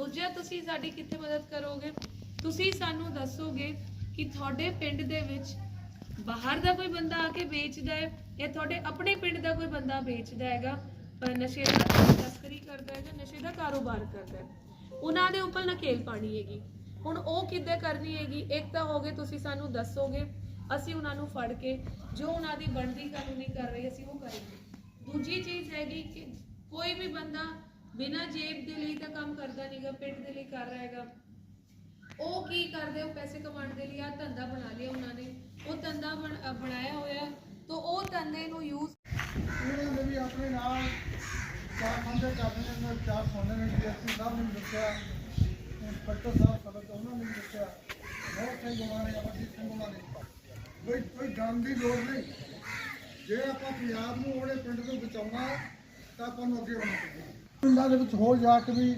ਦੂਜਾ, ਤੁਸੀਂ ਸਾਡੀ ਕਿੱਥੇ ਮਦਦ ਕਰੋਗੇ? ਤੁਸੀਂ ਸਾਨੂੰ ਦੱਸੋਗੇ ਕਿ ਤੁਹਾਡੇ ਪਿੰਡ ਦੇ ਵਿੱਚ ਬਾਹਰ ਦਾ ਕੋਈ ਬੰਦਾ ਆ ਕੇ ਵੇਚਦਾ ਹੈ ਜਾਂ ਤੁਹਾਡੇ ਆਪਣੇ ਪਿੰਡ ਦਾ ਕੋਈ ਬੰਦਾ ਵੇਚਦਾ ਹੈਗਾ ਨਸ਼ੇ ਦਾ ਤਸਕਰੀ ਕਰਦਾ ਹੈ ਜਾਂ ਨਸ਼ੇ ਦਾ ਕਾਰੋਬਾਰ ਕਰਦਾ ਹੈ? ਉਹਨਾਂ ਦੇ ਉੱਪਰ ਨਕੇਲ ਪਾਣੀ ਹੈਗੀ। ਹੁਣ ਉਹ ਕਿੱਦਾਂ ਕਰਨੀ ਹੈਗੀ? ਇੱਕ ਤਾਂ ਹੋਗੇ ਤੁਸੀਂ ਸਾਨੂੰ ਦੱਸੋਗੇ, ਅਸੀਂ ਉਹਨਾਂ ਨੂੰ ਫੜ ਕੇ ਜੋ ਉਹਨਾਂ ਦੀ ਬਣਦੀ ਕਾਨੂੰਨੀ ਕਰ ਰਹੀ ਅਸੀਂ ਉਹ ਕਰਾਂਗੇ। ਦੂਜੀ ਚੀਜ਼ ਹੈਗੀ ਕਿ ਕੋਈ ਵੀ ਬੰਦਾ ਬਿਨਾਂ ਜੇਬ ਦੇ ਲਈ ਤਾਂ ਕੰਮ ਕਰਦਾ ਨਹੀਂਗਾ ਪਿੰਡ ਦੇ ਲਈ ਕਰ ਰਿਹਾ ਹੈਗਾ। ਉਹ ਕੀ ਕਰਦੇ, ਉਹ ਪੈਸੇ ਕਮਾਉਣ ਦੇ ਲਈ ਆ ਧੰਦਾ ਬਣਾ ਲਿਆ ਉਹਨਾਂ ਨੇ। ਉਹ ਧੰਦਾ ਬਣਾਇਆ ਹੋਇਆ, ਤਾਂ ਉਹ ਧੰਦੇ ਨੂੰ ਯੂਜ਼ ਉਹਨਾਂ ਨੇ ਵੀ ਆਪਣੇ ਨਾਲ ਚਾਰ ਬੰਦੇ ਕਰਦੇ ਨੇ ਚਾਰ ਸੋਨੇ ਨੇ ਡੀਐਸਪੀ ਸਾਹਿਬ ਨੇ ਦੱਸਿਆ ਇੰਸਪੈਕਟਰ ਸਾਹਿਬ, ਸਬਕ ਉਹਨਾਂ ਨੇ ਦੱਸਿਆ। ਬਹੁਤ ਸਿੰਘ ਉਹਨਾਂ ਅਮਰਜੀਤ ਸਿੰਘ ਉਹਨਾਂ ਨੇ ਕੋਈ ਕੋਈ ਡਰਨ ਦੀ ਲੋੜ ਨਹੀਂ। ਜੇ ਆਪਾਂ ਪੰਜਾਬ ਨੂੰ ਉਹਦੇ ਪਿੰਡ ਤੋਂ ਬਚਾਉਣਾ ਤਾਂ ਆਪਾਂ ਨੂੰ ਅੱਗੇ ਆਉਣਾ ਚਾਹੀਦਾ ਪਿੰਡਾਂ ਦੇ ਵਿੱਚ ਹੋਰ ਜਾ ਕੇ ਵੀ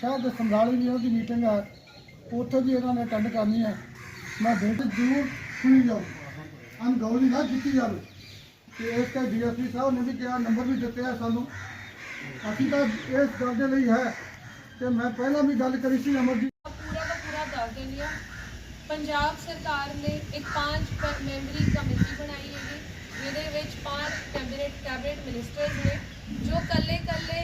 ਸ਼ਾਇਦ ਦੇ ਸਮਰਾਲੀ ਵੀ ਉਹਨਾਂ ਦੀ ਮੀਟਿੰਗ ਹੈ ਉੱਥੇ ਵੀ ਇਹਨਾਂ ਨੇ ਅਟੈਂਡ ਕਰਨੀ ਹੈ ਮੈਂ ਬੇਨਤੀ ਜ਼ਰੂਰ ਸੁਣੀ ਜਾਓ। ਅਨਗੌਲੀ ਨਾ ਕੀਤੀ ਜਾਵੇ। ਤੇ ਇਸ ਤੇ ਡੀਐਸਪੀ ਸਾਹਿਬ ਨੇ ਵੀ ਕਿਹਾ, ਨੰਬਰ ਵੀ ਦਿੱਤੇ ਆ ਸਾਨੂੰ। ਅਸੀਂ ਤਾਂ ਇਸ ਗੱਲ ਦੇ ਲਈ ਹੈ ਕਿ ਮੈਂ ਪਹਿਲਾਂ ਵੀ ਗੱਲ ਕਰੀ ਸੀ, ਅਮਰਜੀਤ। ਪੂਰਾ ਦਾ ਪੂਰਾ ਦੱਸ ਦਿੰਦੀ ਹਾਂ ਪੰਜਾਬ ਸਰਕਾਰ ਨੇ ਇੱਕ ਪੰਜ ਮੈਂਬਰੀ ਕਮੇਟੀ ਬਣਾਈ ਹੈ ਜਿਹਦੇ ਵਿੱਚ ਪੰਜ ਕੈਬਨਿਟ ਕੈਬਨਿਟ ਮਿਨਿਸਟਰਸ ਨੇ, ਜੋ ਕੱਲੇ ਕੱਲੇ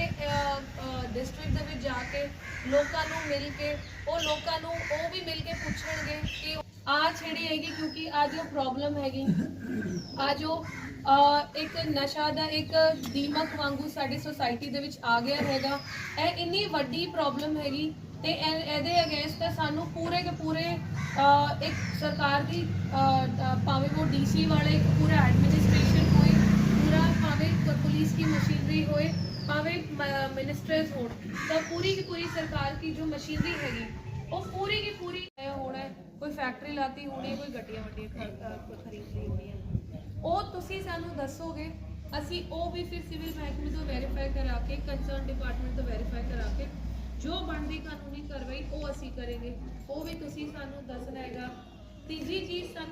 ਲੋਕਾਂ ਨੂੰ ਮਿਲ ਕੇ, ਉਹ ਲੋਕਾਂ ਨੂੰ, ਉਹ ਵੀ ਮਿਲ ਕੇ ਪੁੱਛਣਗੇ ਕਿ ਆ ਜਿਹੜੀ ਹੈਗੀ ਕਿਉਂਕਿ ਆ ਜੋ ਪ੍ਰੋਬਲਮ ਹੈਗੀ ਆ ਜੋ ਇੱਕ ਨਸ਼ਾ ਦਾ ਇੱਕ ਦੀਮਕ ਵਾਂਗੂ ਸਾਡੀ ਸੋਸਾਇਟੀ ਦੇ ਵਿੱਚ ਆ ਗਿਆ ਹੈਗਾ, ਇਹ ਇੰਨੀ ਵੱਡੀ ਪ੍ਰੋਬਲਮ ਹੈਗੀ ਤੇ ਇਹ- ਇਹਦੇ ਅਗੇਂਸਟ ਸਾਨੂੰ ਪੂਰੇ ਕੇ ਪੂਰੇ ਇੱਕ ਸਰਕਾਰ ਦੀ ਭਾਵੇਂ ਉਹ ਡੀਸੀ ਵਾਲੇ, ਪੂਰਾ ਐਡਮਿਨਿਸਟ੍ਰੇਸ਼ਨ ਹੋਏ ਪੂਰਾ ਭਾਵੇਂ ਪ- ਪੁਲਿਸ ਦੀ ਮਸ਼ੀਨਰੀ ਹੋਏ ਭਾਵੇਂ ਮਿਨਿਸਟਰਸ ਹੋਣ ਤਾਂ ਪੂਰੀ ਕੀ ਪੂਰੀ ਸਰਕਾਰ की जो मशीनरी हैगी वो पूरी की पूरी ਇਹ ਹੋਣਾ ਹੈ। ਕੋਈ ਫੈਕਟਰੀ ਲਾਤੀ ਹੋਣੀ ਹੈ, ਕੋਈ ਗੱਡੀਆਂ ਵੱਡੀਆਂ ਖਰ- ਅਹ ਖਰੀਦ ਲਈ ਹੋਣੀ ਹੈ ਉਹ ਤੁਸੀਂ ਸਾਨੂੰ ਦੱਸੋਗੇ ਅਸੀਂ ਉਹ ਵੀ ਫਿਰ ਸਿਵਲ ਮਹਿਕਮੇ ਤੋਂ ਵੈਰੀਫਾਈ ਕਰਾ ਕੇ ਕੰਸਰਨ ਡਿਪਾਰਟਮੈਂਟ ਤੋਂ ਵੈਰੀਫਾਈ ਕਰਾ ਕੇ ਜੋ ਬਣਦੀ ਕਾਨੂੰਨੀ ਕਾਰਵਾਈ ਉਹ ਅਸੀਂ ਕਰਾਂਗੇ ਉਹ ਵੀ ਤੁਸੀਂ ਸਾਨੂੰ ਦੱਸਣਾ ਹੈਗਾ ਤੀਜੀ ਚੀਜ਼ ਸਾਨੂੰ